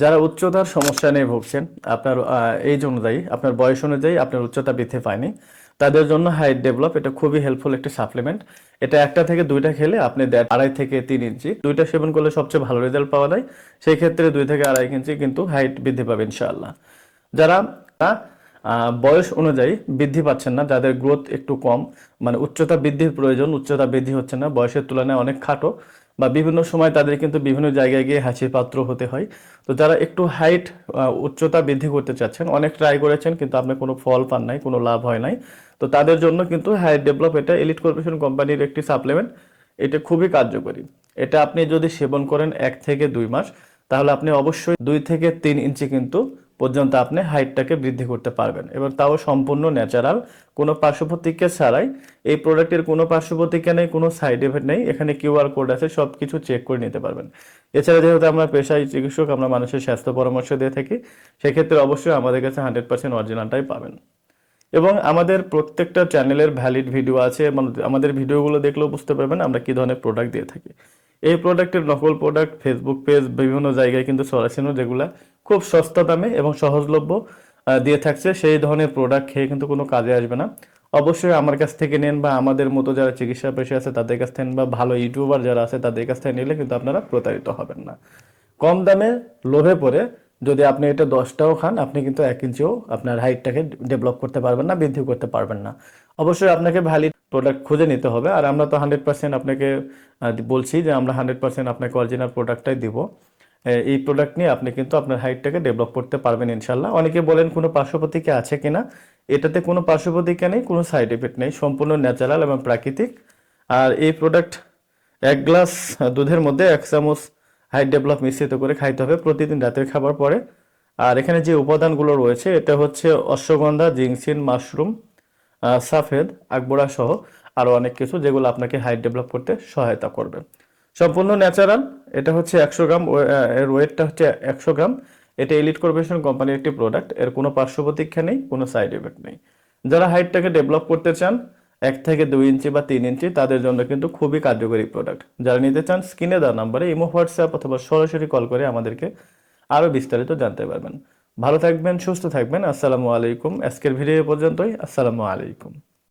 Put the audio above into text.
যারা উচ্চতার সমস্যা নিয়ে ভুগছেন, আপনার এই অনুযায়ী, আপনার বয়স অনুযায়ী আপনার উচ্চতা বৃদ্ধি পায়নি, তাদের জন্য হাইট ডেভেলপ এটা খুবই হেল্পফুল একটি সাপ্লিমেন্ট এটা একটা থেকে দুইটা খেলে আপনি দেড়, আড়াই থেকে তিন ইঞ্চি, দুইটা সেবন করলে সবচেয়ে ভালো রেজাল্ট পাওয়া যায়। সেই ক্ষেত্রে দুই থেকে আড়াই ইঞ্চি কিন্তু হাইট বৃদ্ধি পাবে ইনশাআল্লাহ। যারা বয়স অনুযায়ী বৃদ্ধি পাচ্ছেন না, যাদের গ্রোথ একটু কম মানে উচ্চতা বৃদ্ধির প্রয়োজন, উচ্চতা বৃদ্ধি হচ্ছে না, বয়সের তুলনায় অনেক খাটো বা বিভিন্ন সময় তাদের কিন্তু বিভিন্ন জায়গায় গিয়ে হাসির পাত্র হতে হয়। তো যারা একটু হাইট উচ্চতা বৃদ্ধি করতে চাচ্ছেন, অনেক ট্রাই করেছেন, কিন্তু আপনি কোনো ফল পান নাই, কোনো লাভ হয় নাই। তো তাদের জন্য কিন্তু হাইট ডেভেলপ এটা এলিট কর্পোরেশন কোম্পানির একটি সাপ্লিমেন্ট এটা খুবই কার্যকরী। এটা আপনি যদি সেবন করেন এক থেকে দুই মাস, তাহলে আপনি অবশ্যই দুই থেকে তিন ইঞ্চি কিন্তু পর্যন্ত আপনি হাইটটাকে বৃদ্ধি করতে পারবেন। এবং তাও সম্পূর্ণ ন্যাচারাল, কোনো পার্শ্ব প্রতিক্রিয়া ছাড়াই। এই প্রোডাক্টের কোনো পার্শ্ব প্রতিক্রিয়া নেই, কোনো সাইড এফেক্ট নেই। এখানে কিউআর কোড আছে সব কিছু চেক করে নিতে পারবেন। এছাড়া যেহেতু আমরা পেশায় চিকিৎসক, আমরা মানুষের স্বাস্থ্য পরামর্শ দিয়ে থাকি, সেক্ষেত্রে অবশ্যই আমাদের কাছে হান্ড্রেড পার্সেন্ট অরিজিনালটাই পাবেন। এবং আমাদের প্রত্যেকটা চ্যানেলের ভ্যালিড ভিডিও আছে, এবং আমাদের ভিডিওগুলো দেখলেও বুঝতে পারবেন আমরা কী ধরনের প্রোডাক্ট দিয়ে থাকি। এই প্রোডাক্টের নকল প্রোডাক্ট, ফেসবুক পেজ, বিভিন্ন জায়গায় কিন্তু সরাসরি যেগুলা খুব সস্তা দামে এবং সহজলভ্য দিয়ে থাকছে। সেই ধরনের প্রোডাক্ট খেয়ে কিন্তু কোনো কাজে আসবে না। অবশ্যই আমার কাছ থেকে নেন বা আমাদের মতো যারা চিকিৎসা পেশে আছে, তাদের কাছ থেকে বা ভালো ইউটিউবার যারা আছে, তাদের কাছ থেকে নিলে কিন্তু আপনারা প্রতারিত হবেন না। কম দামে লোভে পড়ে যদি আপনি এটা দশটাও খান, আপনি কিন্তু এক ইঞ্চিও আপনার হাইটটাকে ডেভেলপ করতে পারবেন না বৃদ্ধি করতে পারবেন না। অবশ্যই আপনাকে ভ্যালিড প্রোডাক্ট খুঁজে নিতে হবে। আর আমরা তো হান্ড্রেড পার্সেন্ট আপনাকে বলছি যে আমরা হান্ড্রেড পার্সেন্ট আপনাকে অরিজিনাল প্রোডাক্টটাই দিব। এই প্রোডাক্ট নিয়ে আপনি কিন্তু আপনার হাইটটাকে ডেভেলপ করতে পারবেন ইনশাল্লাহ অনেকে বলেন, কোনো পার্শ্ব আছে কিনা? এটাতে কোনো পার্শ্ব প্রতিক্রিয়া নেই, কোনো সাইড এফেক্ট নেই, সম্পূর্ণ ন্যাচারাল এবং প্রাকৃতিক। আর এই প্রোডাক্ট এক গ্লাস দুধের মধ্যে এক চামচ হাইট ডেভেলপ মিশ্রিত করে খাইতে হবে প্রতিদিন রাতের খাবার পরে। আর এখানে যে উপাদানগুলো রয়েছে, এটা হচ্ছে অশ্বগন্ধা, জিংসিন, মাশরুম সাফেদ আকবরা সহ আরও অনেক কিছু যেগুলো আপনাকে হাইট ডেভেলপ করতে সহায়তা করবে। সম্পূর্ণ ন্যাচারাল, এটা হচ্ছে একশো গ্রাম এর ওয়েটটা হচ্ছে একশো গ্রাম। এটা এলিট কর্পোরেশন কোম্পানির একটি প্রোডাক্টের কোনো পার্শ্ব প্রতীক্ষা নেই, কোনো সাইড এফেক্ট নেই। যারা হাইটটাকে ডেভেলপ করতে চান, এক থেকে দুই ইঞ্চি বা তিন ইঞ্চি, তাদের জন্য কিন্তু খুবই কার্যকরী প্রোডাক্ট যারা নিতে চান স্ক্রিনে দেওয়া নাম্বারে ইমো হোয়াটসঅ্যাপ অথবা সরাসরি কল করে আমাদেরকে আরও বিস্তারিত জানতে পারবেন। ভালো থাকবেন, সুস্থ থাকবেন, আসসালামু আলাইকুম। আজকের ভিডিও পর্যন্তই, আসসালামু আলাইকুম।